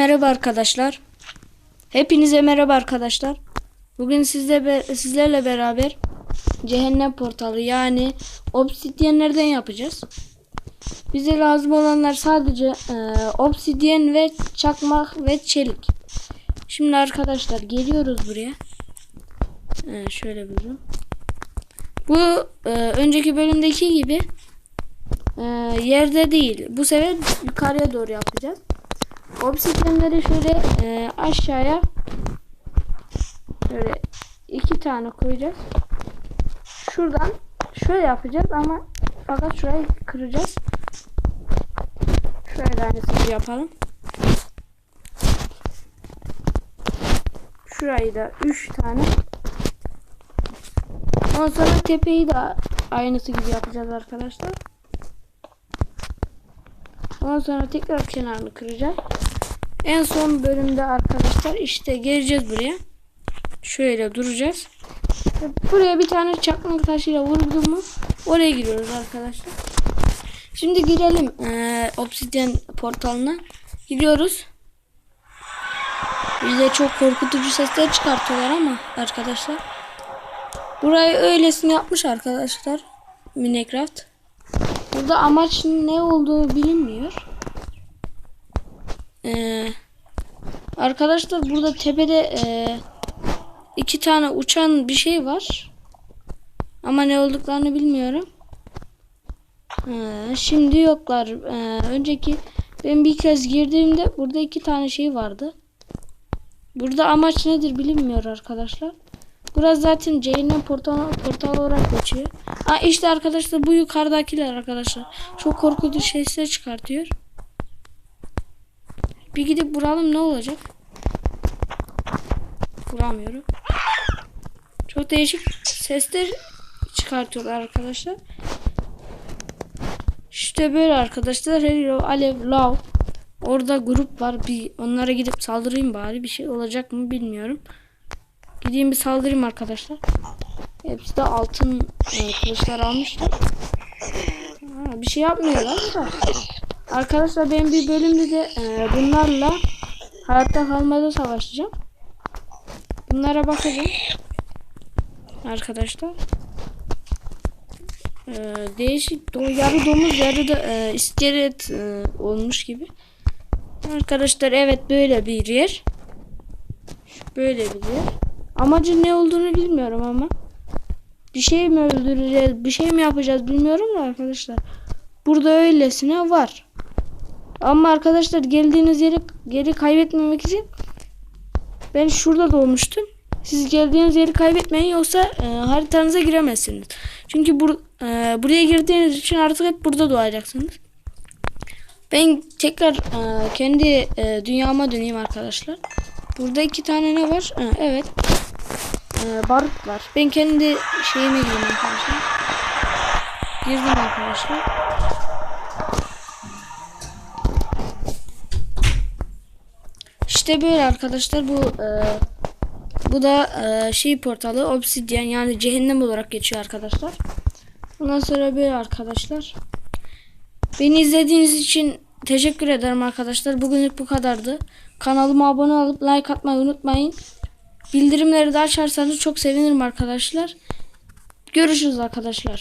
Merhaba arkadaşlar. Hepinize merhaba arkadaşlar. Bugün sizle be- sizlerle beraber cehennem portalı yani obsidyenlerden yapacağız. Bize lazım olanlar sadece e, obsidyen ve çakmak ve çelik. Şimdi arkadaşlar geliyoruz buraya. E, şöyle buyurun. Bu e, önceki bölümdeki gibi e, yerde değil. Bu sefer yukarıya doğru yapacağız. Obsidyenleri şöyle e, aşağıya şöyle iki tane koyacağız. Şuradan şöyle yapacağız ama fakat şurayı kıracağız. Şöyle aynısını yapalım. Şurayı da 3 tane. Ondan sonra tepeyi de aynısı gibi yapacağız arkadaşlar. Ondan sonra tekrar kenarını kıracağız. En son bölümde arkadaşlar işte geleceğiz buraya. Şöyle duracağız. Buraya bir tane çakmak taşıyla vurdum mu oraya giriyoruz arkadaşlar. Şimdi girelim eee obsidyen portalına. Giriyoruz. Bize çok korkutucu sesler çıkartıyorlar ama arkadaşlar. Burayı öylesine yapmış arkadaşlar. Minecraft. Burada amaç ne olduğu bilinmiyor. Ee, arkadaşlar burada tepede e, iki tane uçan bir şey var. Ama ne olduklarını bilmiyorum. Ee, şimdi yoklar. Ee, önceki ben bir kez girdiğimde burada iki tane şey vardı. Burada amaç nedir bilinmiyor arkadaşlar. Burası zaten cehennem portal, portal olarak geçiyor. Ha işte arkadaşlar bu yukarıdakiler arkadaşlar. Çok korkutucu sesler çıkartıyor. Bir gidip vuralım ne olacak? Vuramıyorum. Çok değişik sesler çıkartıyorlar arkadaşlar. İşte böyle arkadaşlar. Hello, Alev, Love. Orada grup var. Bir onlara gidip saldırayım bari. Bir şey olacak mı bilmiyorum. Gideyim bir saldırayım arkadaşlar. Hepsi de altın e, kılıçlar almışlar. Ha, bir şey yapmıyorlar da. Arkadaşlar ben bir bölümde de e, bunlarla hayatta kalmada savaşacağım. Bunlara bakacağım. Arkadaşlar. E, değişik do yarı domuz yarı da e, iskelet e, olmuş gibi. Arkadaşlar evet böyle bir yer. Böyle bir yer. Amacın ne olduğunu bilmiyorum ama. Bir şey mi öldüreceğiz, bir şey mi yapacağız bilmiyorum da arkadaşlar. Burada öylesine var. Ama arkadaşlar geldiğiniz yeri geri kaybetmemek için ben şurada doğmuştum. Siz geldiğiniz yeri kaybetmeyin yoksa e, haritanıza giremezsiniz. Çünkü bur e, buraya girdiğiniz için artık hep burada doğacaksınız. Ben tekrar e, kendi e, dünyama döneyim arkadaşlar. Burada iki tane ne var? Ha, evet. E, barut var. Ben kendi şeyime gireyim arkadaşlar. Girdim arkadaşlar. İşte böyle arkadaşlar bu e, bu da e, şey portalı obsidyen yani cehennem olarak geçiyor arkadaşlar. Ondan sonra böyle arkadaşlar. Beni izlediğiniz için teşekkür ederim arkadaşlar. Bugünlük bu kadardı. Kanalıma abone olup like atmayı unutmayın. Bildirimleri de açarsanız çok sevinirim arkadaşlar. Görüşürüz arkadaşlar.